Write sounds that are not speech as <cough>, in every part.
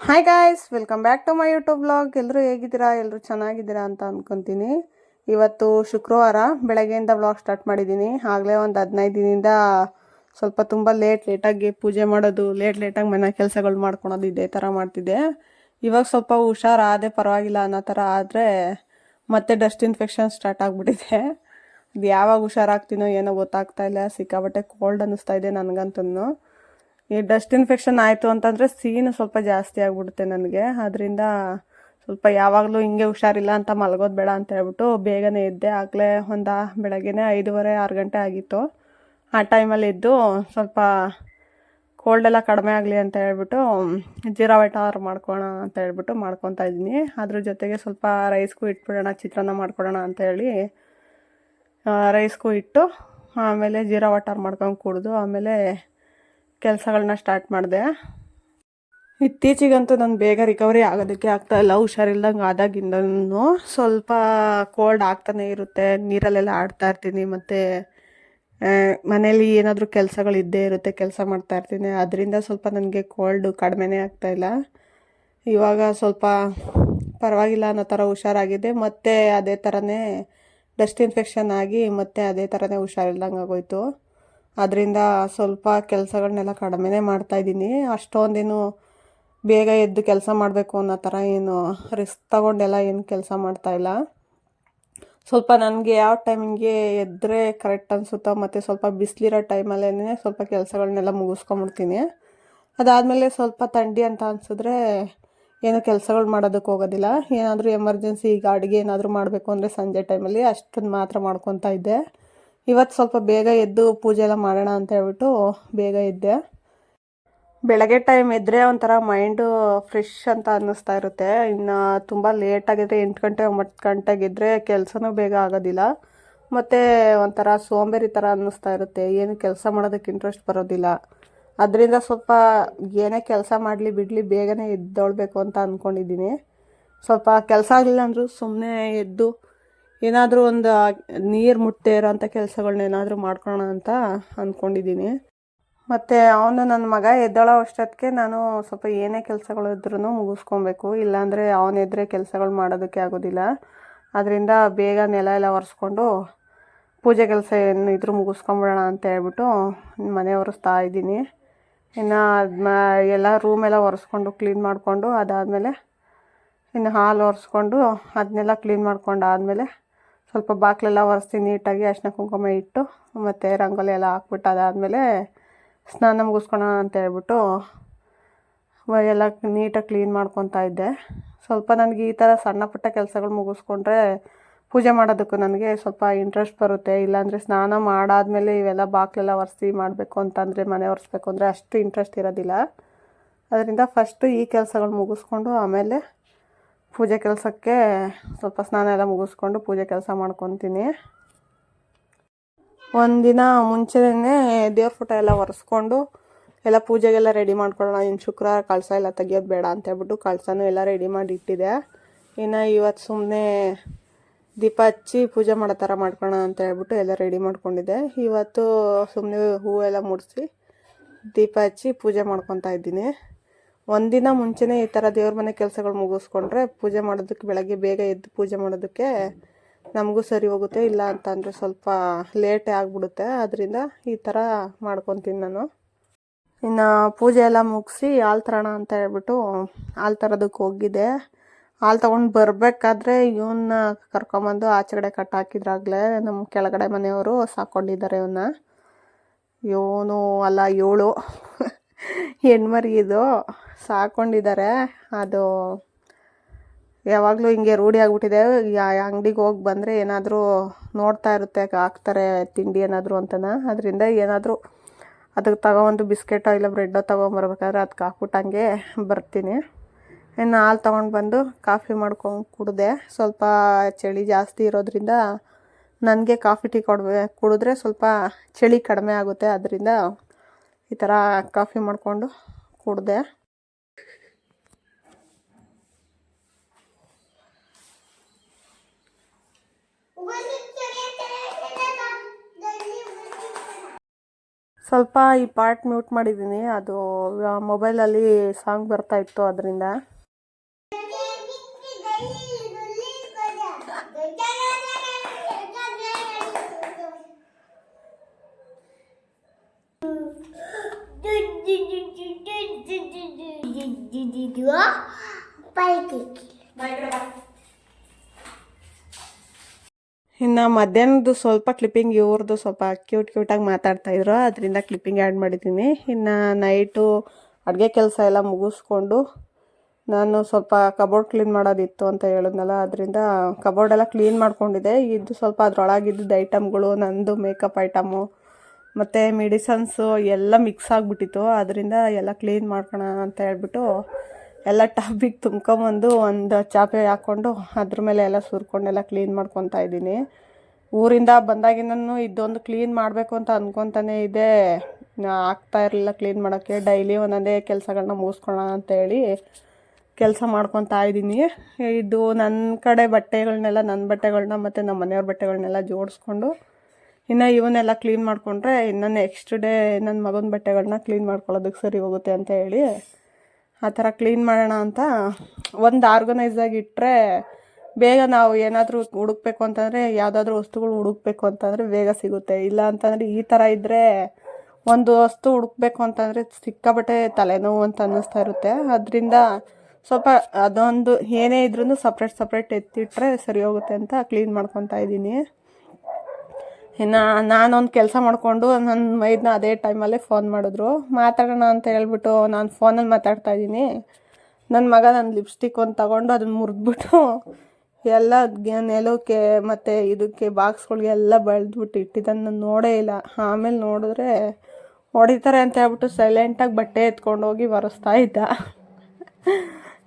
Hi guys welcome back to my YouTube blog ಎಲ್ಲರೂ ಹೇಗಿದ್ದೀರಾ? ಎಲ್ಲರೂ ಚೆನ್ನಾಗಿದ್ದೀರಾ ಅಂತ ಅಂದ್ಕೊತೀನಿ ಇವತ್ತು ಶುಕ್ರವಾರ ಬೆಳಗ್ಗೆಯಿಂದ ಬ್ಲಾಗ್ ಸ್ಟಾರ್ಟ್ ಮಾಡಿದ್ದೀನಿ. ಆಗಲೇ ಒಂದು ಹದಿನೈದು ದಿನದಿಂದ ಸ್ವಲ್ಪ ತುಂಬ ಲೇಟ್ ಲೇಟಾಗಿ ಪೂಜೆ ಮಾಡೋದು ಲೇಟ್ ಲೇಟಾಗಿ ಮನೆ ಕೆಲಸಗಳು ಮಾಡ್ಕೊಳೋದು ಇದೇ ಥರ ಮಾಡ್ತಿದ್ದೆ. ಇವಾಗ ಸ್ವಲ್ಪ ಹುಷಾರಾದೆ ಪರವಾಗಿಲ್ಲ ಅನ್ನೋ ಥರ ಆದರೆ ಮತ್ತೆ ಡಸ್ಟ್ ಇನ್ಫೆಕ್ಷನ್ ಸ್ಟಾರ್ಟ್ ಆಗಿಬಿಟ್ಟಿದೆ. ಅದು ಯಾವಾಗ ಹುಷಾರಾಗ್ತೀನೋ ಏನೋ ಗೊತ್ತಾಗ್ತಾ ಇಲ್ಲ. ಸಿಕ್ಕಾಬಟ್ಟೆ ಕೋಲ್ಡ್ ಅನ್ನಿಸ್ತಾ ಇದೆ ನನಗಂತೂ ಈ ಡಸ್ಟ್ ಇನ್ಫೆಕ್ಷನ್ ಆಯಿತು ಅಂತಂದರೆ ಸೀನು ಸ್ವಲ್ಪ ಜಾಸ್ತಿ ಆಗಿಬಿಡುತ್ತೆ ನನಗೆ. ಅದರಿಂದ ಸ್ವಲ್ಪ ಯಾವಾಗಲೂ ಹಿಂಗೆ ಹುಷಾರಿಲ್ಲ ಅಂತ ಮಲಗೋದು ಬೇಡ ಅಂತ ಹೇಳ್ಬಿಟ್ಟು ಬೇಗನೆ ಎದ್ದೆ. ಆಗಲೇ ಒಂದು ಬೆಳಗ್ಗೆನೆ ಐದೂವರೆ, ಆರು ಗಂಟೆ ಆಗಿತ್ತು. ಆ ಟೈಮಲ್ಲಿ ಇದ್ದು ಸ್ವಲ್ಪ ಕೋಲ್ಡ್ ಎಲ್ಲ ಕಡಿಮೆ ಆಗಲಿ ಅಂತ ಹೇಳ್ಬಿಟ್ಟು ಜೀರಾ ವೈಟಾರ್ ಮಾಡ್ಕೋಣ ಅಂತ ಹೇಳ್ಬಿಟ್ಟು ಮಾಡ್ಕೊತಾ ಇದ್ದೀನಿ. ಅದ್ರ ಜೊತೆಗೆ ಸ್ವಲ್ಪ ರೈಸ್ಗೂ ಇಟ್ಬಿಡೋಣ, ಚಿತ್ರಾನ್ನ ಮಾಡ್ಕೊಡೋಣ ಅಂತ ಹೇಳಿ ರೈಸ್ಗೂ ಇಟ್ಟು ಆಮೇಲೆ ಜೀರಾ ವಾಟರ್ ಮಾಡ್ಕೊಂಡು ಕುಡಿದು ಆಮೇಲೆ ಕೆಲಸಗಳನ್ನ ಸ್ಟಾರ್ಟ್ ಮಾಡಿದೆ. ಇತ್ತೀಚೆಗಂತೂ ನಾನು ಬೇಗ ರಿಕವರಿ ಆಗೋದಕ್ಕೆ ಆಗ್ತಾ ಇಲ್ಲ, ಹುಷಾರಿಲ್ದಂಗೆ ಆದಾಗಿಂದನೂ. ಸ್ವಲ್ಪ ಕೋಲ್ಡ್ ಆಗ್ತಾನೆ ಇರುತ್ತೆ, ನೀರಲ್ಲೆಲ್ಲ ಆಡ್ತಾ ಇರ್ತೀನಿ, ಮತ್ತು ಮನೇಲಿ ಏನಾದರೂ ಕೆಲಸಗಳು ಇದ್ದೇ ಇರುತ್ತೆ, ಕೆಲಸ ಮಾಡ್ತಾ ಇರ್ತೀನಿ. ಅದರಿಂದ ಸ್ವಲ್ಪ ನನಗೆ ಕೋಲ್ಡು ಕಡಿಮೆನೇ ಆಗ್ತಾ ಇಲ್ಲ. ಇವಾಗ ಸ್ವಲ್ಪ ಪರವಾಗಿಲ್ಲ ಅನ್ನೋ ಥರ ಹುಷಾರಾಗಿದೆ, ಮತ್ತು ಅದೇ ಥರನೇ ಡಸ್ಟ್ ಇನ್ಫೆಕ್ಷನ್ ಆಗಿ ಮತ್ತೆ ಅದೇ ಥರನೇ ಹುಷಾರಿಲ್ದಂಗೆ ಆಗೋಯ್ತು. ಅದರಿಂದ ಸ್ವಲ್ಪ ಕೆಲಸಗಳನ್ನೆಲ್ಲ ಕಡಿಮೆನೇ ಮಾಡ್ತಾಯಿದ್ದೀನಿ ಅಷ್ಟೊಂದೇನು ಬೇಗ ಎದ್ದು ಕೆಲಸ ಮಾಡಬೇಕು ಅನ್ನೋ ಥರ ಏನು ರಿಸ್ಕ್ ತಗೊಂಡೆಲ್ಲ ಏನು ಕೆಲಸ ಮಾಡ್ತಾಯಿಲ್ಲ ಸ್ವಲ್ಪ ನನಗೆ ಯಾವ ಟೈಮಿಂಗೆ ಎದ್ದರೆ ಕರೆಕ್ಟ್ ಅನಿಸುತ್ತೋ ಮತ್ತು ಸ್ವಲ್ಪ ಬಿಸಿಲಿರೋ ಟೈಮಲ್ಲೇ ಸ್ವಲ್ಪ ಕೆಲಸಗಳನ್ನೆಲ್ಲ ಮುಗಿಸ್ಕೊಂಬಿಡ್ತೀನಿ. ಅದಾದಮೇಲೆ ಸ್ವಲ್ಪ ಥಂಡಿ ಅಂತ ಅನಿಸಿದ್ರೆ ಏನು ಕೆಲಸಗಳು ಮಾಡೋದಕ್ಕೆ ಹೋಗೋದಿಲ್ಲ. ಏನಾದರೂ ಎಮರ್ಜೆನ್ಸಿ ಈಗ ಅಡುಗೆ ಏನಾದರೂ ಮಾಡಬೇಕು ಅಂದರೆ ಸಂಜೆ ಟೈಮಲ್ಲಿ ಅಷ್ಟನ್ನು ಮಾತ್ರ ಮಾಡ್ಕೊತಾ ಇದ್ದೆ. ಇವತ್ತು ಸ್ವಲ್ಪ ಬೇಗ ಎದ್ದು ಪೂಜೆ ಎಲ್ಲ ಮಾಡೋಣ ಅಂತ ಹೇಳ್ಬಿಟ್ಟು ಬೇಗ ಎದ್ದೆ. ಬೆಳಗ್ಗೆ ಟೈಮ್ ಎದ್ದರೆ ಒಂಥರ ಮೈಂಡು ಫ್ರೆಶ್ ಅಂತ ಅನ್ನಿಸ್ತಾ ಇರುತ್ತೆ. ಇನ್ನು ತುಂಬ ಲೇಟಾಗಿದ್ರೆ ಎಂಟು ಗಂಟೆ, ಒಂಬತ್ತು ಗಂಟೆಗೆ ಕೆಲಸನೂ ಬೇಗ ಆಗೋದಿಲ್ಲ. ಮತ್ತು ಒಂಥರ ಸೋಂಬೇರಿ ಥರ ಅನ್ನಿಸ್ತಾ ಇರುತ್ತೆ. ಏನು ಕೆಲಸ ಮಾಡೋದಕ್ಕೆ ಇಂಟ್ರೆಸ್ಟ್ ಬರೋದಿಲ್ಲ. ಅದರಿಂದ ಸ್ವಲ್ಪ ಏನೇ ಕೆಲಸ ಮಾಡಲಿ ಬಿಡಲಿ ಬೇಗನೆ ಎದ್ದೊಳ್ಬೇಕು ಅಂತ ಅಂದ್ಕೊಂಡಿದ್ದೀನಿ ಸ್ವಲ್ಪ ಕೆಲಸ ಆಗಲಿಲ್ಲ ಅಂದರೂ ಸುಮ್ಮನೆ ಎದ್ದು ಏನಾದರೂ ಒಂದು ನೀರು ಮುಟ್ಟೆ ಇರೋಂಥ ಕೆಲಸಗಳನ್ನ ಏನಾದರೂ ಮಾಡ್ಕೊಳ್ಳೋಣ ಅಂತ ಅಂದ್ಕೊಂಡಿದ್ದೀನಿ ಮತ್ತು ಅವನು ನನ್ನ ಮಗ ಎದ್ದಳೋ ಅಷ್ಟೊತ್ತಿಗೆ ನಾನು ಸ್ವಲ್ಪ ಏನೇ ಕೆಲಸಗಳಿದ್ರೂ ಮುಗಿಸ್ಕೊಬೇಕು. ಇಲ್ಲಾಂದರೆ ಅವನೆದ್ರೆ ಕೆಲಸಗಳು ಮಾಡೋದಕ್ಕೆ ಆಗೋದಿಲ್ಲ. ಅದರಿಂದ ಬೇಗ ನೆಲ ಎಲ್ಲ ಒರೆಸ್ಕೊಂಡು ಪೂಜೆ ಕೆಲಸ ಏನು ಇದ್ರೂ ಮುಗಿಸ್ಕೊಂಬಿಡೋಣ ಅಂತ ಹೇಳ್ಬಿಟ್ಟು ಮನೆ ಒರೆಸ್ತಾ ಇದ್ದೀನಿ. ಇನ್ನು ಎಲ್ಲ ರೂಮೆಲ್ಲ ಒರೆಸ್ಕೊಂಡು ಕ್ಲೀನ್ ಮಾಡಿಕೊಂಡು ಅದಾದಮೇಲೆ ಇನ್ನು ಹಾಲು ಒರೆಸ್ಕೊಂಡು ಅದನ್ನೆಲ್ಲ ಕ್ಲೀನ್ ಮಾಡ್ಕೊಂಡು ಆದಮೇಲೆ ಸ್ವಲ್ಪ ಬಾಕ್ಲೆಲ್ಲ ಒರೆಸಿ ನೀಟಾಗಿ ಅರಿಶಿನ ಕುಂಕುಮ ಇಟ್ಟು ಮತ್ತು ರಂಗೋಲಿ ಎಲ್ಲ ಹಾಕ್ಬಿಟ್ಟು ಅದಾದಮೇಲೆ ಸ್ನಾನ ಮುಗಿಸ್ಕೊಳೋಣ ಅಂತ ಹೇಳ್ಬಿಟ್ಟು ಎಲ್ಲ ನೀಟಾಗಿ ಕ್ಲೀನ್ ಮಾಡ್ಕೊತಾ ಇದ್ದೆ. ಸ್ವಲ್ಪ ನನಗೆ ಈ ಥರ ಸಣ್ಣ ಪುಟ್ಟ ಕೆಲಸಗಳು ಮುಗಿಸ್ಕೊಂಡ್ರೆ ಪೂಜೆ ಮಾಡೋದಕ್ಕೂ ನನಗೆ ಸ್ವಲ್ಪ ಇಂಟ್ರೆಸ್ಟ್ ಬರುತ್ತೆ. ಇಲ್ಲಾಂದರೆ ಸ್ನಾನ ಮಾಡಾದಮೇಲೆ ಇವೆಲ್ಲ ಬಾಕ್ಲೆಲ್ಲ ಒರೆಸಿ ಮಾಡಬೇಕು ಅಂತಂದರೆ ಮನೆ ಒರೆಸ್ಬೇಕು ಅಂದರೆ ಅಷ್ಟು ಇಂಟ್ರೆಸ್ಟ್ ಇರೋದಿಲ್ಲ. ಅದರಿಂದ ಫಸ್ಟು ಈ ಕೆಲಸಗಳು ಮುಗಿಸ್ಕೊಂಡು ಆಮೇಲೆ ಪೂಜೆ ಕೆಲಸಕ್ಕೆ ಸ್ವಲ್ಪ ಸ್ನಾನ ಎಲ್ಲ ಮುಗಿಸ್ಕೊಂಡು ಪೂಜೆ ಕೆಲಸ ಮಾಡ್ಕೊತೀನಿ. ಒಂದಿನ ಮುಂಚೆನೇ ದೇವ್ರ ಫೋಟೋ ಎಲ್ಲ ಒರೆಸ್ಕೊಂಡು ಎಲ್ಲ ಪೂಜೆಗೆಲ್ಲ ರೆಡಿ ಮಾಡ್ಕೊಳ್ಳೋಣ ಇನ್ನು ಶುಕ್ರವಾರ ಕಳಸ ಎಲ್ಲ ತೆಗಿಯೋದು ಬೇಡ ಅಂತ ಹೇಳ್ಬಿಟ್ಟು ಕಳಸನೂ ಎಲ್ಲ ರೆಡಿ ಮಾಡಿ ಇಟ್ಟಿದೆ. ಇನ್ನು ಇವತ್ತು ಸುಮ್ಮನೆ ದೀಪ ಹಚ್ಚಿ ಪೂಜೆ ಮಾಡೋ ಥರ ಮಾಡ್ಕೊಳ್ಳೋಣ ಅಂತ ಹೇಳ್ಬಿಟ್ಟು ಎಲ್ಲ ರೆಡಿ ಮಾಡ್ಕೊಂಡಿದ್ದೆ. ಇವತ್ತು ಸುಮ್ಮನೆ ಹೂವೆಲ್ಲ ಮುಡಿಸಿ ದೀಪ ಹಚ್ಚಿ ಪೂಜೆ ಮಾಡ್ಕೊತಾ ಇದ್ದೀನಿ. ಒಂದಿನ ಮುಂಚೆನೇ ಈ ಥರ ದೇವ್ರ ಮನೆ ಕೆಲಸಗಳು ಮುಗಿಸ್ಕೊಂಡ್ರೆ ಪೂಜೆ ಮಾಡೋದಕ್ಕೆ ಬೆಳಗ್ಗೆ ಬೇಗ ಎದ್ದು ಪೂಜೆ ಮಾಡೋದಕ್ಕೆ ನಮಗೂ ಸರಿ ಹೋಗುತ್ತೆ, ಇಲ್ಲ ಅಂತಂದರೆ ಸ್ವಲ್ಪ ಲೇಟೇ ಆಗಿಬಿಡುತ್ತೆ. ಅದರಿಂದ ಈ ಥರ ಮಾಡ್ಕೊತೀನಿ ನಾನು. ಇನ್ನು ಪೂಜೆ ಎಲ್ಲ ಮುಗಿಸಿ ಹಾಲು ತರೋಣ ಅಂತ ಹೇಳ್ಬಿಟ್ಟು ಹಾಲು ತರೋದಕ್ಕೆ ಹೋಗಿದ್ದೆ. ಹಾಲು ತೊಗೊಂಡು ಬರಬೇಕಾದ್ರೆ ಇವನ್ನ ಕರ್ಕೊಂಬಂದು ಆಚೆಗಡೆ ಕಟ್ ಹಾಕಿದ್ರಾಗಲೇ ನಮ್ಮ ಕೆಳಗಡೆ ಮನೆಯವರು ಸಾಕೊಂಡಿದ್ದಾರೆ ಇವನ್ನ ಇವನು ಅಲ್ಲ, ಏಳು. ಹೆಣ್ಮರಿ ಇದು ಸಾಕೊಂಡಿದ್ದಾರೆ. ಅದು ಯಾವಾಗಲೂ ಹಿಂಗೆ ರೂಢಿ ಆಗಿಬಿಟ್ಟಿದೆ. ಅಂಗಡಿಗೆ ಹೋಗಿ ಬಂದರೆ ಏನಾದರೂ ನೋಡ್ತಾ ಇರುತ್ತೆ, ಹಾಕ್ತಾರೆ ತಿಂಡಿ ಏನಾದರೂ ಅಂತನ. ಅದರಿಂದ ಏನಾದರೂ ಅದಕ್ಕೆ ತಗೊಂಬಂದು ಬಿಸ್ಕೆಟೋ ಇಲ್ಲ ಬ್ರೆಡ್ಡೋ ತೊಗೊಂಬರ್ಬೇಕಾದ್ರೆ ಅದಕ್ಕೆ ಹಾಕ್ಬಿಟ್ಟು ಹಂಗೆ ಬರ್ತೀನಿ. ಇನ್ನು ಹಾಲು ತೊಗೊಂಡು ಬಂದು ಕಾಫಿ ಮಾಡ್ಕೊಂಡು ಕುಡಿದೆ. ಸ್ವಲ್ಪ ಚಳಿ ಜಾಸ್ತಿ ಇರೋದ್ರಿಂದ ನನಗೆ ಕಾಫಿ ಟೀ ಕೊಡ್ಬೇ ಕುಡಿದ್ರೆ ಸ್ವಲ್ಪ ಚಳಿ ಕಡಿಮೆ ಆಗುತ್ತೆ. ಅದರಿಂದ ಈ ಥರ ಕಾಫಿ ಮಾಡಿಕೊಂಡು ಕುಡಿದೆ. ಸ್ವಲ್ಪ ಈ ಪಾರ್ಟ್ ಮ್ಯೂಟ್ ಮಾಡಿದ್ದೀನಿ. ಅದು ಮೊಬೈಲಲ್ಲಿ ಸಾಂಗ್ ಬರ್ತಾ ಇತ್ತು ಅದರಿಂದ. ಇನ್ನು ಮಧ್ಯಾಹ್ನದ್ದು ಸ್ವಲ್ಪ ಕ್ಲಿಪ್ಪಿಂಗ್ ಇವ್ರದ್ದು ಸ್ವಲ್ಪ ಕ್ಯೂಟ್ ಕ್ಯೂಟಾಗಿ ಮಾತಾಡ್ತಾ ಇದ್ರು, ಅದರಿಂದ ಕ್ಲಿಪ್ಪಿಂಗ್ ಆ್ಯಡ್ ಮಾಡಿದ್ದೀನಿ ಇನ್ನು ನೈಟು ಅಡುಗೆ ಕೆಲಸ ಎಲ್ಲ ಮುಗಿಸ್ಕೊಂಡು ನಾನು ಸ್ವಲ್ಪ ಕಬೋರ್ಡ್ ಕ್ಲೀನ್ ಮಾಡೋದಿತ್ತು ಅಂತ ಹೇಳಿದ್ನಲ್ಲ, ಅದರಿಂದ ಕಬೋರ್ಡ್ ಎಲ್ಲ ಕ್ಲೀನ್ ಮಾಡ್ಕೊಂಡಿದ್ದೆ. ಇದು ಸ್ವಲ್ಪ ಅದರೊಳಗಿದ್ದ ಐಟಮ್ಗಳು ನಂದು ಮೇಕಪ್ ಐಟಮು ಮತ್ತು ಮೆಡಿಸನ್ಸು ಎಲ್ಲ ಮಿಕ್ಸ್ ಆಗಿಬಿಟ್ಟಿತ್ತು. ಅದರಿಂದ ಎಲ್ಲ ಕ್ಲೀನ್ ಮಾಡ್ಕೋಣ ಅಂತ ಹೇಳ್ಬಿಟ್ಟು ಎಲ್ಲ ಟಬ್ಬಿಗೆ ತುಂಬ್ಕೊಂಬಂದು ಒಂದು ಚಾಪೆ ಹಾಕ್ಕೊಂಡು ಅದ್ರ ಮೇಲೆ ಎಲ್ಲ ಸುರ್ಕೊಂಡೆಲ್ಲ ಕ್ಲೀನ್ ಮಾಡ್ಕೊತಾ ಇದ್ದೀನಿ. ಊರಿಂದ ಬಂದಾಗಿನೂ ಇದೊಂದು ಕ್ಲೀನ್ ಮಾಡಬೇಕು ಅಂತ ಅಂದ್ಕೊತಾನೆ ಇದೆ. ಆಗ್ತಾ ಇರಲಿಲ್ಲ ಕ್ಲೀನ್ ಮಾಡೋಕ್ಕೆ. ಡೈಲಿ ಒಂದೊಂದೇ ಕೆಲಸಗಳನ್ನ ಮುಗಿಸ್ಕೊಳ್ಳೋಣ ಅಂತೇಳಿ ಕೆಲಸ ಮಾಡ್ಕೊತಾ ಇದ್ದೀನಿ. ಇದು ನನ್ನ ಕಡೆ ಬಟ್ಟೆಗಳನ್ನೆಲ್ಲ ನನ್ನ ಬಟ್ಟೆಗಳನ್ನ ಮತ್ತು ನಮ್ಮ ಮನೆಯವ್ರ ಬಟ್ಟೆಗಳನ್ನೆಲ್ಲ ಜೋಡಿಸ್ಕೊಂಡು ಇನ್ನು ಇವನ್ನೆಲ್ಲ ಕ್ಲೀನ್ ಮಾಡಿಕೊಂಡ್ರೆ ಇನ್ನು ನೆಕ್ಸ್ಟ್ ಡೇ ನನ್ನ ಮಗನ ಬಟ್ಟೆಗಳನ್ನ ಕ್ಲೀನ್ ಮಾಡ್ಕೊಳ್ಳೋದಕ್ಕೆ ಸರಿ ಹೋಗುತ್ತೆ ಅಂತ ಹೇಳಿ ಆ ಥರ ಕ್ಲೀನ್ ಮಾಡೋಣ ಅಂತ ಒಂದು ಆರ್ಗನೈಸಾಗಿ ಇಟ್ಟರೆ ಬೇಗ ನಾವು ಏನಾದರೂ ಹುಡುಕ್ಬೇಕು ಅಂತಂದರೆ ಯಾವುದಾದ್ರೂ ವಸ್ತುಗಳು ಹುಡುಕ್ಬೇಕು ಅಂತಂದರೆ ಬೇಗ ಸಿಗುತ್ತೆ. ಇಲ್ಲ ಅಂತಂದರೆ ಈ ಥರ ಇದ್ದರೆ ಒಂದು ವಸ್ತು ಹುಡುಕ್ಬೇಕು ಅಂತಂದರೆ ಸಿಕ್ಕಾಬಟ್ಟೆ ತಲೆನೋವು ಅಂತ ಅನ್ನಿಸ್ತಾ ಇರುತ್ತೆ. ಅದರಿಂದ ಸ್ವಲ್ಪ ಅದೊಂದು ಏನೇ ಇದ್ರೂ ಸಪ್ರೇಟ್ ಸಪ್ರೇಟ್ ಎತ್ತಿಟ್ಟರೆ ಸರಿ ಹೋಗುತ್ತೆ ಅಂತ ಕ್ಲೀನ್ ಮಾಡ್ಕೊತಾ ಇದ್ದೀನಿ. ಇನ್ನು ನಾನೊಂದು ಕೆಲಸ ಮಾಡಿಕೊಂಡು ನನ್ನ ಮೈದನ್ನ ಅದೇ ಟೈಮಲ್ಲೇ ಫೋನ್ ಮಾಡಿದ್ರು. ಮಾತಾಡೋಣ ಅಂತ ಹೇಳ್ಬಿಟ್ಟು ನಾನು ಫೋನಲ್ಲಿ ಮಾತಾಡ್ತಾ ಇದ್ದೀನಿ. ನನ್ನ ಮಗ ನನ್ನ ಲಿಪ್ಸ್ಟಿಕ್ ಒಂದು ತಗೊಂಡು ಅದನ್ನ ಮುರಿದ್ಬಿಟ್ಟು ಎಲ್ಲ ನೆಲಕ್ಕೆ ಮತ್ತು ಇದಕ್ಕೆ ಬಾಕ್ಸ್ಗಳಿಗೆಲ್ಲ ಬೆಳೆದ್ಬಿಟ್ಟು ಇಟ್ಟಿದ್ದನ್ನು ನೋಡೇ ಇಲ್ಲ. ಆಮೇಲೆ ನೋಡಿದ್ರೆ ಹೊಡಿತಾರೆ ಅಂತ ಹೇಳ್ಬಿಟ್ಟು ಸೈಲೆಂಟಾಗಿ ಬಟ್ಟೆ ಎತ್ಕೊಂಡು ಹೋಗಿ ಒರೆಸ್ತಾ ಇದ್ದ.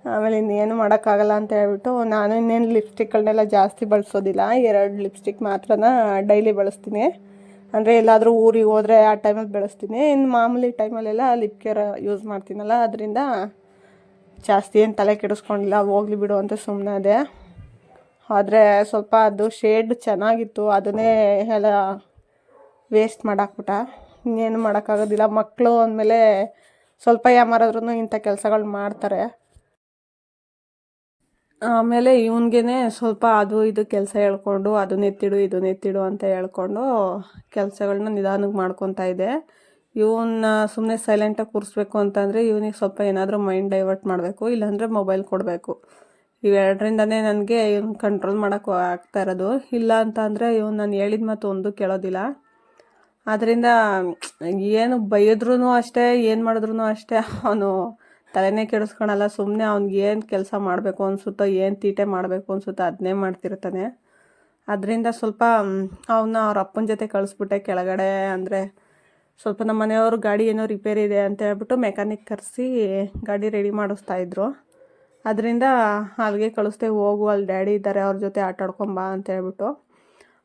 ಆಮೇಲೆ ಇನ್ನೇನು ಮಾಡೋಕ್ಕಾಗಲ್ಲ ಅಂತ ಹೇಳ್ಬಿಟ್ಟು ನಾನು ಇನ್ನೇನು ಲಿಪ್ಸ್ಟಿಕ್ಗಳನ್ನೆಲ್ಲ ಜಾಸ್ತಿ ಬಳಸೋದಿಲ್ಲ. ಎರಡು ಲಿಪ್ಸ್ಟಿಕ್ ಮಾತ್ರನ ಡೈಲಿ ಬಳಸ್ತೀನಿ. ಅಂದರೆ ಎಲ್ಲಾದರೂ ಊರಿಗೆ ಹೋದರೆ ಆ ಟೈಮಲ್ಲಿ ಬೆಳೆಸ್ತೀನಿ. ಇನ್ನು ಮಾಮೂಲಿ ಟೈಮಲ್ಲೆಲ್ಲ ಲಿಪ್ ಕೇರ್ ಯೂಸ್ ಮಾಡ್ತೀನಲ್ಲ, ಅದರಿಂದ ಜಾಸ್ತಿ ಏನು ತಲೆ ಕೆಡಿಸ್ಕೊಂಡಿಲ್ಲ ಹೋಗ್ಲಿ ಬಿಡು ಅಂತ ಸುಮ್ಮನೆ ಅದೇ. ಆದರೆ ಸ್ವಲ್ಪ ಅದು ಶೇಡ್ ಚೆನ್ನಾಗಿತ್ತು, ಅದನ್ನೇ ಎಲ್ಲ ವೇಸ್ಟ್ ಮಾಡಾಕ್ಬಿಟ್ಟ. ಇನ್ನೇನು ಮಾಡೋಕ್ಕಾಗೋದಿಲ್ಲ. ಮಕ್ಕಳು ಅಂದಮೇಲೆ ಸ್ವಲ್ಪ ಯಾಮಾರಾದ್ರೂ ಇಂಥ ಕೆಲಸಗಳು ಮಾಡ್ತಾರೆ. ಆಮೇಲೆ ಇವನಿಗೆ ಸ್ವಲ್ಪ ಅದು ಇದು ಕೆಲಸ ಹೇಳ್ಕೊಂಡು ಅದನ್ನ ಎತ್ತಿಡು ಇದನ್ನ ಎತ್ತಿಡು ಅಂತ ಹೇಳ್ಕೊಂಡು ಕೆಲಸಗಳನ್ನ ನಿಧಾನಕ್ಕೆ ಮಾಡ್ಕೊತಾ ಇದ್ದೆ. ಇವನ್ನ ಸುಮ್ಮನೆ ಸೈಲೆಂಟಾಗಿ ಕೂರಿಸ್ಬೇಕು ಅಂತಂದರೆ ಇವನಿಗೆ ಸ್ವಲ್ಪ ಏನಾದರೂ ಮೈಂಡ್ ಡೈವರ್ಟ್ ಮಾಡಬೇಕು, ಇಲ್ಲಾಂದರೆ ಮೊಬೈಲ್ ಕೊಡಬೇಕು. ಇವೆರಡರಿಂದನೇ ನನಗೆ ಇವನ್ ಕಂಟ್ರೋಲ್ ಮಾಡೋಕ್ಕೆ ಆಗ್ತಾ ಇರೋದು. ಇಲ್ಲ ಅಂತ ಅಂದರೆ ಇವ್ನು ನಾನು ಹೇಳಿದ ಮಾತು ಒಂದು ಕೇಳೋದಿಲ್ಲ. ಆದ್ದರಿಂದ ಏನು ಬೈದ್ರೂ ಅಷ್ಟೇ, ಏನು ಮಾಡಿದ್ರು ಅಷ್ಟೇ ಅವನು ತಲೆನೇ ಕೆಡಿಸ್ಕೊಳಲ್ಲ ಸುಮ್ಮನೆ ಅವ್ನಿಗೆ ಏನು ಕೆಲಸ ಮಾಡಬೇಕು ಅನಿಸುತ್ತೋ, ಏನು ತೀಟೆ ಮಾಡಬೇಕು ಅನಿಸುತ್ತೋ ಅದನ್ನೇ ಮಾಡ್ತಿರ್ತಾನೆ. ಅದರಿಂದ ಸ್ವಲ್ಪ ಅವನ್ನ ಅವ್ರ ಅಪ್ಪನ ಜೊತೆ ಕಳಿಸ್ಬಿಟ್ಟೆ ಕೆಳಗಡೆ ಅಂದರೆ ಸ್ವಲ್ಪ ನಮ್ಮ ಮನೆಯವರು ಗಾಡಿ ಏನೋ ರಿಪೇರಿ ಇದೆ ಅಂತ ಹೇಳ್ಬಿಟ್ಟು ಮೆಕ್ಯಾನಿಕ್ ಕರೆಸಿ ಗಾಡಿ ರೆಡಿ ಮಾಡಿಸ್ತಾ ಇದ್ರು. ಅದರಿಂದ ಅಲ್ಲಿಗೆ ಕಳಿಸ್ತೇವೆ ಹೋಗು, ಅಲ್ಲಿ ಡ್ಯಾಡಿ ಇದ್ದಾರೆ, ಅವ್ರ ಜೊತೆ ಆಟ ಆಡ್ಕೊಂಬಾ ಅಂತ ಹೇಳ್ಬಿಟ್ಟು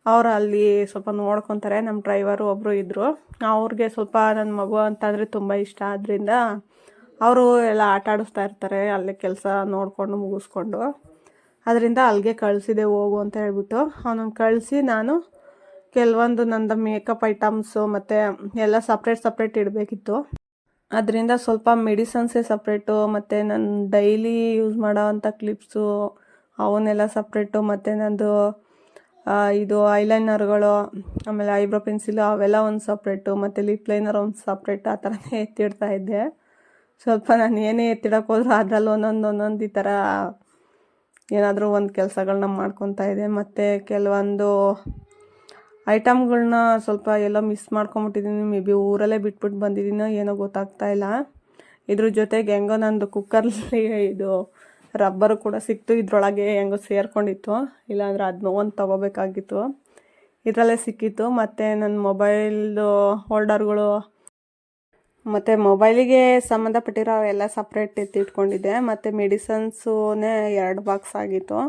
ಅವ್ರು ಅಲ್ಲಿ ಸ್ವಲ್ಪ ನೋಡ್ಕೊತಾರೆ. ನಮ್ಮ ಡ್ರೈವರು ಒಬ್ಬರು ಇದ್ದರು ಅವ್ರಿಗೆ ಸ್ವಲ್ಪ ನನ್ನ ಮಗು ಅಂತಂದರೆ ತುಂಬ ಇಷ್ಟ. ಆದ್ದರಿಂದ ಅವರು ಎಲ್ಲ ಆಟ ಆಡಿಸ್ತಾ ಇರ್ತಾರೆ, ಅಲ್ಲೇ ಕೆಲಸ ನೋಡಿಕೊಂಡು ಮುಗಿಸ್ಕೊಂಡು. ಅದರಿಂದ ಅಲ್ಲಿಗೆ ಕಳಿಸಿದೆ ಹೋಗು ಅಂತ ಹೇಳ್ಬಿಟ್ಟು. ಅವನನ್ನು ಕಳಿಸಿ ನಾನು ಕೆಲವೊಂದು ನಂದು ಮೇಕಪ್ ಐಟಮ್ಸು ಮತ್ತು ಎಲ್ಲ ಸಪ್ರೇಟ್ ಸಪ್ರೇಟ್ ಇಡಬೇಕಿತ್ತು. ಅದರಿಂದ ಸ್ವಲ್ಪ ಮೆಡಿಸನ್ಸೇ ಸಪ್ರೇಟು ಮತ್ತು ನನ್ನ ಡೈಲಿ ಯೂಸ್ ಮಾಡೋವಂಥ ಕ್ಲಿಪ್ಸು ಅವನ್ನೆಲ್ಲ ಸಪ್ರೇಟು ಮತ್ತು ನಂದು ಇದು ಐಲೈನರ್ಗಳು ಆಮೇಲೆ ಐಬ್ರೋ ಪೆನ್ಸಿಲು ಅವೆಲ್ಲ ಒಂದು ಸಪ್ರೇಟು ಮತ್ತು ಲಿಪ್ ಲೈನರ್ ಒಂದು ಸಪ್ರೇಟ್ ಆ ಥರನೇ ಎತ್ತಿಡ್ತಾ ಇದ್ದೆ. ಸ್ವಲ್ಪ ನಾನು ಏನೇ ಎತ್ತಿಡಕ್ಕೆ ಹೋದ್ರೂ ಅದರಲ್ಲಿ ಒಂದೊಂದು ಒಂದೊಂದು ಈ ಥರ ಏನಾದರೂ ಒಂದು ಕೆಲಸಗಳನ್ನ ಮಾಡ್ಕೊತಾ ಇದೆ ಮತ್ತು ಕೆಲವೊಂದು ಐಟಮ್ಗಳನ್ನ ಸ್ವಲ್ಪ ಎಲ್ಲೋ ಮಿಸ್ ಮಾಡ್ಕೊಂಬಿಟ್ಟಿದ್ದೀನಿ ಮೇ ಬಿ ಊರಲ್ಲೇ ಬಿಟ್ಬಿಟ್ಟು ಬಂದಿದ್ದೀನೋ ಏನೋ ಗೊತ್ತಾಗ್ತಾ ಇಲ್ಲ. ಇದ್ರ ಜೊತೆಗೆ ಹೆಂಗೋ ನಂದು ಕುಕ್ಕರ್ಲಿ ಇದು ರಬ್ಬರು ಕೂಡ ಸಿಕ್ತು. ಇದರೊಳಗೆ ಹೆಂಗೋ ಸೇರ್ಕೊಂಡಿತ್ತು. ಇಲ್ಲಾಂದ್ರೆ ಅದನ್ನ ಒಂದು ತೊಗೋಬೇಕಾಗಿತ್ತು. ಇದರಲ್ಲೇ ಸಿಕ್ಕಿತ್ತು. ಮತ್ತು ನನ್ನ ಮೊಬೈಲ್ದು ಹೋಲ್ಡರ್ಗಳು ಮತ್ತು ಮೊಬೈಲಿಗೆ ಸಂಬಂಧಪಟ್ಟಿರೋ ಎಲ್ಲ ಸಪ್ರೇಟ್ ಎತ್ತಿಟ್ಕೊಂಡಿದ್ದೆ ಮತ್ತು ಮೆಡಿಸನ್ಸುನೇ ಎರಡು ಬಾಕ್ಸ್ ಆಗಿತ್ತು.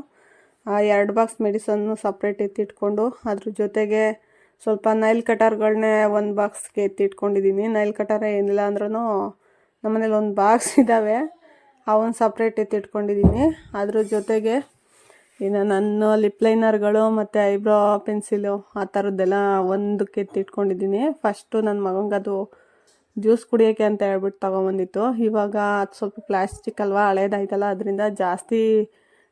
ಆ ಎರಡು ಬಾಕ್ಸ್ ಮೆಡಿಸನ್ನು ಸಪ್ರೇಟ್ ಎತ್ತಿಟ್ಕೊಂಡು ಅದ್ರ ಜೊತೆಗೆ ಸ್ವಲ್ಪ ನೈಲ್ ಕಟರ್ಗಳನ್ನೇ ಒಂದು ಬಾಕ್ಸ್ಗೆ ಎತ್ತಿಟ್ಕೊಂಡಿದ್ದೀನಿ ನೈಲ್ ಕಟರ್ ಏನಿಲ್ಲ ಅಂದ್ರೂ ನಮ್ಮನೇಲಿ ಒಂದು ಬಾಕ್ಸ್ <laughs> ಇದ್ದಾವೆ ಅವನ್ನ ಸಪ್ರೇಟ್ ಎತ್ತಿಟ್ಕೊಂಡಿದ್ದೀನಿ ಅದ್ರ ಜೊತೆಗೆ ಇನ್ನು ನನ್ನ ಲಿಪ್ ಲೈನರ್ಗಳು ಮತ್ತು ಐಬ್ರೋ ಪೆನ್ಸಿಲು ಆ ಥರದ್ದೆಲ್ಲ ಒಂದಕ್ಕೆ ಎತ್ತಿಟ್ಕೊಂಡಿದ್ದೀನಿ ಫಸ್ಟು ನನ್ನ ಮಗಂಗೆ ಅದು ಜ್ಯೂಸ್ ಕುಡಿಯೋಕ್ಕೆ ಅಂತ ಹೇಳ್ಬಿಟ್ಟು ತೊಗೊಂಬಂದಿತ್ತು. ಇವಾಗ ಅದು ಸ್ವಲ್ಪ ಪ್ಲಾಸ್ಟಿಕ್ ಅಲ್ವಾ, ಹಳೇದಾಯ್ತಲ್ಲ, ಅದರಿಂದ ಜಾಸ್ತಿ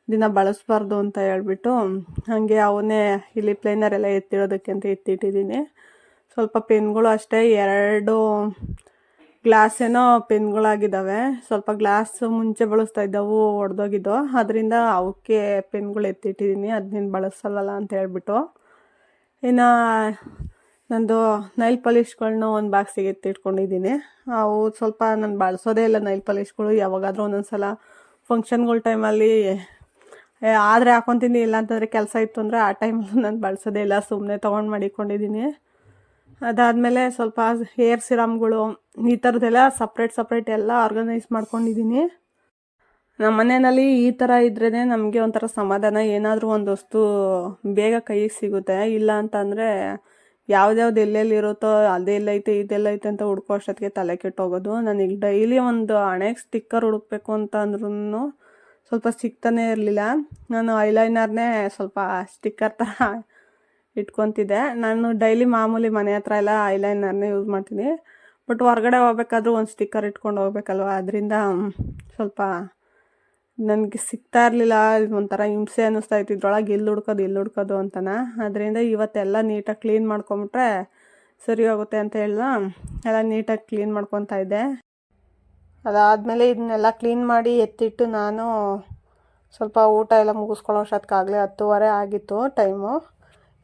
ದಿನ ಬಳಸಬಾರ್ದು ಅಂತ ಹೇಳ್ಬಿಟ್ಟು ಹಾಗೆ ಅವನ್ನೇ ಇಲ್ಲಿ ಪ್ಲೇನರ್ ಎಲ್ಲ ಎತ್ತಿಡೋದಕ್ಕೆ ಅಂತ ಎತ್ತಿಟ್ಟಿದ್ದೀನಿ. ಸ್ವಲ್ಪ ಪೆನ್ಗಳು ಅಷ್ಟೇ, ಎರಡು ಗ್ಲಾಸ್ ಏನೋ ಪೆನ್ಗಳಾಗಿದ್ದಾವೆ. ಸ್ವಲ್ಪ ಗ್ಲಾಸ್ ಮುಂಚೆ ಬಳಸ್ತಾ ಇದ್ದಾವು ಒಡೆದೋಗಿದ್ದು ಅದರಿಂದ ಅವಕ್ಕೆ ಪೆನ್ಗಳು ಎತ್ತಿಟ್ಟಿದ್ದೀನಿ, ಅದನ್ನ ಬಳಸಲ್ಲ ಅಂತ ಹೇಳ್ಬಿಟ್ಟು. ಇನ್ನು ನಂದು ನೈಲ್ ಪಾಲಿಷ್ಗಳನ್ನ ಒಂದು ಬಾಕ್ಸಿಗೆ ಎತ್ತಿಟ್ಕೊಂಡಿದ್ದೀನಿ ಅವು ಸ್ವಲ್ಪ ನಾನು ಬಳಸೋದೇ ಇಲ್ಲ ನೈಲ್ ಪಾಲಿಷ್ಗಳು ಯಾವಾಗಾದರೂ ಒಂದೊಂದು ಸಲ ಫಂಕ್ಷನ್ಗಳ ಟೈಮಲ್ಲಿ ಆದರೆ ಹಾಕೊತೀನಿ, ಇಲ್ಲ ಅಂತಂದರೆ ಕೆಲಸ ಇತ್ತು ಅಂದರೆ ಆ ಟೈಮಲ್ಲಿ ನಾನು ಬಳಸೋದೇ ಇಲ್ಲ. ಸುಮ್ಮನೆ ತೊಗೊಂಡು ಮಾಡಿಕೊಂಡಿದ್ದೀನಿ. ಅದಾದಮೇಲೆ ಸ್ವಲ್ಪ ಹೇರ್ ಸಿರಮ್ಗಳು ಈ ಥರದ್ದೆಲ್ಲ ಸಪ್ರೇಟ್ ಸಪ್ರೇಟ್ ಎಲ್ಲ ಆರ್ಗನೈಸ್ ಮಾಡ್ಕೊಂಡಿದ್ದೀನಿ. ನಮ್ಮ ಮನೆಯಲ್ಲಿ ಈ ಥರ ಇದ್ರೇ ನಮಗೆ ಒಂಥರ ಸಮಾಧಾನ. ಏನಾದರೂ ಒಂದು ವಸ್ತು ಬೇಗ ಕೈಗೆ ಸಿಗುತ್ತೆ. ಇಲ್ಲ ಅಂತಂದರೆ ಯಾವ್ದ್ಯಾವ್ದು ಎಲ್ಲೆಲ್ಲಿ ಇರುತ್ತೋ ಅದೆಲ್ಲೈತೆ ಇದೆಲ್ಲೈತೆ ಅಂತ ಹುಡ್ಕೋ ಅಷ್ಟೊತ್ತಿಗೆ ತಲೆ ಕೆಟ್ಟೋಗೋದು. ನನಗೆ ಡೈಲಿ ಒಂದು ಹಣೆಗೆ ಸ್ಟಿಕ್ಕರ್ ಹುಡುಕ್ಬೇಕು ಅಂತ ಅಂದ್ರೂ ಸ್ವಲ್ಪ ಸಿಗ್ತಾನೆ ಇರಲಿಲ್ಲ. ನಾನು ಐಲೈನರ್ನೇ ಸ್ವಲ್ಪ ಸ್ಟಿಕ್ಕರ್ ಥರ ಇಟ್ಕೊತಿದ್ದೆ. ನಾನು ಡೈಲಿ ಮಾಮೂಲಿ ಮನೆ ಹತ್ರ ಎಲ್ಲ ಐಲೈನರ್ನೇ ಯೂಸ್ ಮಾಡ್ತೀನಿ. ಬಟ್ ಹೊರ್ಗಡೆ ಹೋಗ್ಬೇಕಾದ್ರೂ ಒಂದು ಸ್ಟಿಕ್ಕರ್ ಇಟ್ಕೊಂಡು ಹೋಗ್ಬೇಕಲ್ವ? ಅದರಿಂದ ಸ್ವಲ್ಪ ನನಗೆ ಸಿಗ್ತಾ ಇರಲಿಲ್ಲ, ಒಂಥರ ಹಿಂಸೆ ಅನ್ನಿಸ್ತಾ ಇತ್ತು. ಇದ್ರೊಳಗೆ ಎಲ್ಲಿ ಹುಡ್ಕೋದು ಎಲ್ಲಿ ಹುಡ್ಕೋದು ಅಂತನ. ಅದರಿಂದ ಇವತ್ತೆಲ್ಲ ನೀಟಾಗಿ ಕ್ಲೀನ್ ಮಾಡ್ಕೊಂಬಿಟ್ರೆ ಸರಿ ಹೋಗುತ್ತೆ ಅಂತ ಹೇಳ್ದ. ಎಲ್ಲ ನೀಟಾಗಿ ಕ್ಲೀನ್ ಮಾಡ್ಕೊತಾ ಇದ್ದೆ. ಅದಾದಮೇಲೆ ಇದನ್ನೆಲ್ಲ ಕ್ಲೀನ್ ಮಾಡಿ ಎತ್ತಿಟ್ಟು ನಾನು ಸ್ವಲ್ಪ ಊಟ ಎಲ್ಲ ಮುಗಿಸ್ಕೊಳ್ಳೋ ಅಷ್ಟೊತ್ತಿಗಾಗಲೇ ಹತ್ತುವರೆ ಆಗಿತ್ತು ಟೈಮು.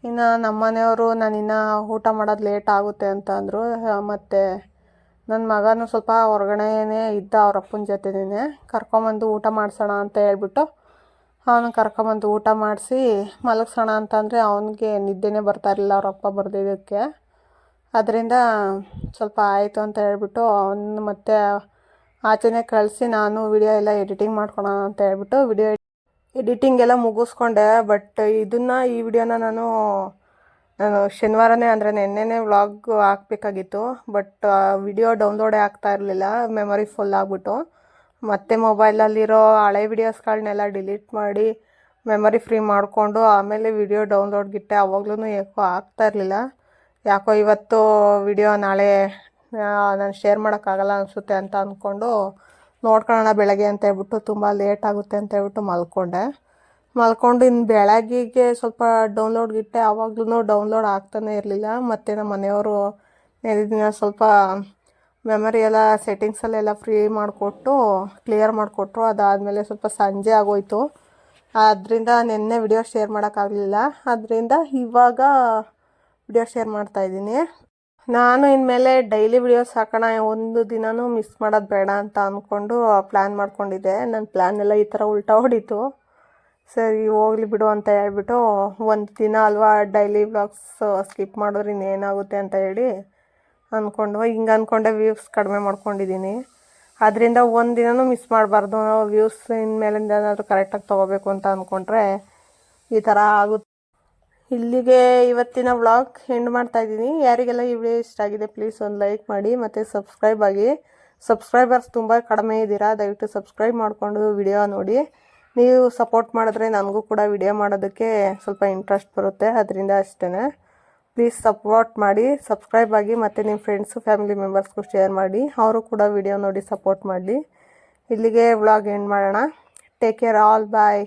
ಇನ್ನು ನಮ್ಮ ಮನೆಯವರು ನಾನಿನ್ನು ಊಟ ಮಾಡೋದು ಲೇಟ್ ಆಗುತ್ತೆ ಅಂತ ಅಂದರು. ಮತ್ತು ನನ್ನ ಮಗನೂ ಸ್ವಲ್ಪ ಹೊರಗಡೆನೇ ಇದ್ದ ಅವ್ರ ಅಪ್ಪನ ಜೊತೆನೇ ಕರ್ಕೊಂಬಂದು ಊಟ ಮಾಡಿಸೋಣ ಅಂತ ಹೇಳ್ಬಿಟ್ಟು ಅವನು ಕರ್ಕೊಂಬಂದು ಊಟ ಮಾಡಿಸಿ ಮಲಗಿಸೋಣ ಅಂತಂದರೆ ಅವನಿಗೆ ನಿದ್ದೆನೇ ಬರ್ತಾ ಇರಲಿಲ್ಲ ಅವ್ರ ಅಪ್ಪ ಬರ್ದಿದ್ದಕ್ಕೆ. ಅದರಿಂದ ಸ್ವಲ್ಪ ಆಯಿತು ಅಂತ ಹೇಳ್ಬಿಟ್ಟು ಅವನ ಮತ್ತೆ ಆಚೆನೇ ಕಳಿಸಿ ನಾನು ವಿಡಿಯೋ ಎಲ್ಲ ಎಡಿಟಿಂಗ್ ಮಾಡ್ಕೊಳೋಣ ಅಂತ ಹೇಳ್ಬಿಟ್ಟು ವಿಡಿಯೋ ಎಡಿಟಿಂಗ್ ಎಲ್ಲ ಮುಗಿಸ್ಕೊಂಡೆ. ಬಟ್ ಇದನ್ನು ಈ ವಿಡಿಯೋನ ನಾನು ನಾನು ಶನಿವಾರನೇ ಅಂದರೆ ನೆನ್ನೆನೇ ವ್ಲಾಗ್ ಹಾಕಬೇಕಾಗಿತ್ತು ಬಟ್ ವಿಡಿಯೋ ಡೌನ್ಲೋಡೇ ಆಗ್ತಾ ಇರಲಿಲ್ಲ ಮೆಮೊರಿ ಫುಲ್ ಆಗಿಬಿಟ್ಟು. ಮತ್ತೆ ಮೊಬೈಲಲ್ಲಿರೋ ಹಳೆ ವಿಡಿಯೋಸ್ಗಳನ್ನೆಲ್ಲ ಡಿಲೀಟ್ ಮಾಡಿ ಮೆಮೊರಿ ಫ್ರೀ ಮಾಡಿಕೊಂಡು ಆಮೇಲೆ ವಿಡಿಯೋ ಡೌನ್ಲೋಡ್ಗಿಟ್ಟೆ ಅವಾಗ್ಲೂ ಯಾಕೋ ಆಗ್ತಾ ಇರಲಿಲ್ಲ. ಯಾಕೋ ಇವತ್ತು ವಿಡಿಯೋ ನಾಳೆ ನಾನು ಶೇರ್ ಮಾಡೋಕ್ಕಾಗಲ್ಲ ಅನಿಸುತ್ತೆ ಅಂತ ಅಂದ್ಕೊಂಡು ನೋಡ್ಕೊಳ್ಳೋಣ ಬೆಳಗ್ಗೆ ಅಂತ ಹೇಳ್ಬಿಟ್ಟು ತುಂಬ ಲೇಟ್ ಆಗುತ್ತೆ ಅಂತ ಹೇಳ್ಬಿಟ್ಟು ಮಲ್ಕೊಂಡೆ. ಮಲ್ಕೊಂಡು ಇನ್ನು ಬೆಳಗ್ಗೆಗೆ ಸ್ವಲ್ಪ ಡೌನ್ಲೋಡ್ಗಿಟ್ಟೆ ಆವಾಗ್ಲೂ ಡೌನ್ಲೋಡ್ ಆಗ್ತಾನೆ ಇರಲಿಲ್ಲ. ಮತ್ತು ನಮ್ಮ ಮನೆಯವರು ದಿನ ಸ್ವಲ್ಪ ಮೆಮರಿ ಎಲ್ಲ ಸೆಟ್ಟಿಂಗ್ಸಲ್ಲೆಲ್ಲ ಫ್ರೀ ಮಾಡಿಕೊಟ್ಟು ಕ್ಲಿಯರ್ ಮಾಡಿಕೊಟ್ರು. ಅದಾದಮೇಲೆ ಸ್ವಲ್ಪ ಸಂಜೆ ಆಗೋಯ್ತು. ಅದರಿಂದ ನಿನ್ನೆ ವಿಡಿಯೋ ಶೇರ್ ಮಾಡೋಕ್ಕಾಗಲಿಲ್ಲ. ಅದರಿಂದ ಇವಾಗ ವಿಡಿಯೋ ಶೇರ್ ಮಾಡ್ತಾಯಿದ್ದೀನಿ ನಾನು ಇನ್ಮೇಲೆ ಡೈಲಿ ವಿಡಿಯೋಸ್ ಹಾಕೋಣ, ಒಂದು ದಿನವೂ ಮಿಸ್ ಮಾಡೋದು ಬೇಡ ಅಂತ ಅಂದ್ಕೊಂಡು ಪ್ಲ್ಯಾನ್ ಮಾಡ್ಕೊಂಡಿದ್ದೆ. ನನ್ನ ಪ್ಲ್ಯಾನ್ ಎಲ್ಲ ಈ ಥರ ಉಲ್ಟಾ ಹೊಡಿತು. ಸರಿ, ಹೋಗ್ಲಿ ಬಿಡು ಅಂತ ಹೇಳ್ಬಿಟ್ಟು ಒಂದು ದಿನ ಅಲ್ವಾ ಡೈಲಿ ವ್ಲಾಗ್ಸ್ ಸ್ಕಿಪ್ ಮಾಡಿದ್ರೆ ಇನ್ನೇನಾಗುತ್ತೆ ಅಂತ ಹೇಳಿ ಅಂದ್ಕೊಂಡು ಹಿಂಗೆ ಅಂದ್ಕೊಂಡೆ ವ್ಯೂಸ್ ಕಡಿಮೆ ಮಾಡ್ಕೊಂಡಿದ್ದೀನಿ ಅದರಿಂದ ಒಂದು ದಿನವೂ ಮಿಸ್ ಮಾಡಬಾರ್ದು. ವ್ಯೂಸ್ ಇನ್ಮೇಲಿಂದ ಏನಾದರೂ ಕರೆಕ್ಟಾಗಿ ತೊಗೋಬೇಕು ಅಂತ ಅಂದ್ಕೊಂಡ್ರೆ ಈ ಥರ ಆಗುತ್ತೆ. ಇಲ್ಲಿಗೆ ಇವತ್ತಿನ ವ್ಲಾಗ್ ಎಂಡ್ ಮಾಡ್ತಾ ಇದ್ದೀನಿ. ಯಾರಿಗೆಲ್ಲ ಈ ವಿಡಿಯೋ ಇಷ್ಟ ಆಗಿದೆ ಪ್ಲೀಸ್ ಒಂದು ಲೈಕ್ ಮಾಡಿ ಮತ್ತು ಸಬ್ಸ್ಕ್ರೈಬ್ ಆಗಿ. ಸಬ್ಸ್ಕ್ರೈಬರ್ಸ್ ತುಂಬ ಕಡಿಮೆ ಇದ್ದೀರಾ, ದಯವಿಟ್ಟು ಸಬ್ಸ್ಕ್ರೈಬ್ ಮಾಡಿಕೊಂಡು ವಿಡಿಯೋ ನೋಡಿ. ನೀವು ಸಪೋರ್ಟ್ ಮಾಡಿದ್ರೆ ನನಗೂ ಕೂಡ ವಿಡಿಯೋ ಮಾಡೋದಕ್ಕೆ ಸ್ವಲ್ಪ ಇಂಟ್ರೆಸ್ಟ್ ಬರುತ್ತೆ, ಅದರಿಂದ ಅಷ್ಟೇ ಪ್ಲೀಸ್ ಸಪೋರ್ಟ್ ಮಾಡಿ ಸಬ್ಸ್ಕ್ರೈಬ್ ಆಗಿ ಮತ್ತು ನಿಮ್ಮ ಫ್ರೆಂಡ್ಸು ಫ್ಯಾಮಿಲಿ ಮೆಂಬರ್ಸ್ಗೂ ಶೇರ್ ಮಾಡಿ, ಅವರು ಕೂಡ ವಿಡಿಯೋ ನೋಡಿ ಸಪೋರ್ಟ್ ಮಾಡಲಿ. ಇಲ್ಲಿಗೆ ವ್ಲಾಗ್ ಎಂಡ್ ಮಾಡೋಣ. Take care all bye